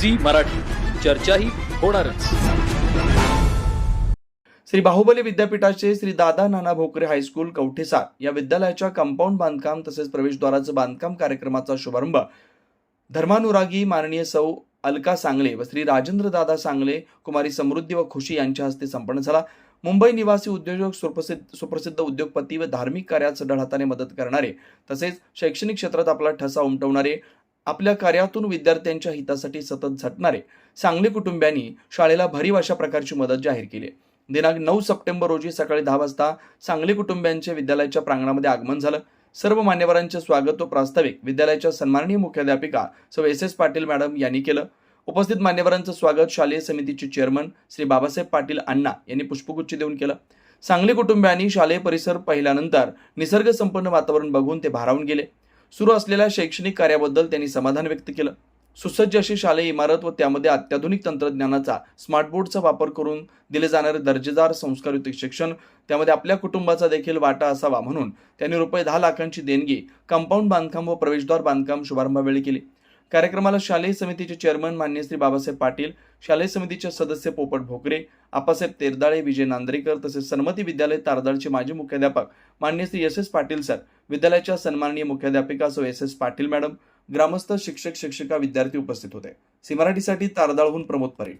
Zee Marathi. चर्चाही होणारच. श्री बाहुबली विद्यापीठाचे श्री दादा नाना भोकरे हायस्कूल कवठेसार या विद्यालयाच्या कंपाऊंड बांधकाम तसेच प्रवेशद्वाराचं बांधकाम कार्यक्रमाचा शुभारंभ. धर्मानुरागी माननीय सौ अलका सांगले व श्री राजेंद्र दादा सांगले कुमारी समृद्धी व खुशी यांच्या हस्ते संपन्न झाला. मुंबई निवासी उद्योजक सुप्रसिद्ध सुप्रसिद्ध उद्योगपती व धार्मिक कार्यात सढळ हाताने मदत करणारे तसेच शैक्षणिक क्षेत्रात आपला ठसा उमटवणारे आपल्या कार्यातून विद्यार्थ्यांच्या हितासाठी सतत झटणारे सांगली कुटुंबियांनी शाळेला भरीव अशा प्रकारची मदत जाहीर केली दिनांक नऊ सप्टेंबर रोजी सकाळी दहा वाजता सांगली कुटुंबियांचे विद्यालयाच्या प्रांगणामध्ये आगमन झालं. सर्व मान्यवरांचे स्वागत व प्रास्ताविक विद्यालयाच्या सन्माननीय मुख्याध्यापिका सौ एस एस पाटील मॅडम यांनी केलं. उपस्थित मान्यवरांचं स्वागत शालेय समितीचे चेअरमन श्री बाबासाहेब पाटील अण्णा यांनी पुष्पगुच्छ देऊन केलं. सांगली कुटुंबियांनी शालेय परिसर पाहिल्यानंतर निसर्गसंपन्न वातावरण बघून ते भारावून गेले. सुरू असलेल्या शैक्षणिक कार्याबद्दल त्यांनी समाधान व्यक्त केलं. सुसज्ज अशी शालेय इमारत व त्यामध्ये अत्याधुनिक तंत्रज्ञानाचा स्मार्ट बोर्डचा वापर करून दिले जाणारे दर्जेदार संस्कारयुक्त शिक्षण त्यामध्ये आपल्या कुटुंबाचा देखील वाटा असावा म्हणून त्यांनी रुपये दहा लाखांची देणगी कंपाऊंड बांधकाम व प्रवेशद्वार बांधकाम शुभारंभावेळी केली. कार्यक्रमाला शालेय समितीचे चेअरमन मान्य श्री बाबासाहेब पाटील शालेय समितीचे सदस्य पोपट भोकरे आपासाहेब तेरदाळे विजय नांद्रेकर तसेच सन्मती विद्यालय तारदाळचे माजी मुख्याध्यापक मान्य Shri S S Patil sir विद्यालयाच्या सन्माननीय मुख्याध्यापिका सो एस एस पाटील मॅडम ग्रामस्थ शिक्षक शिक्षिका विद्यार्थी उपस्थित होते. सी मराठीसाठी तारदाळहून प्रमोद परेड.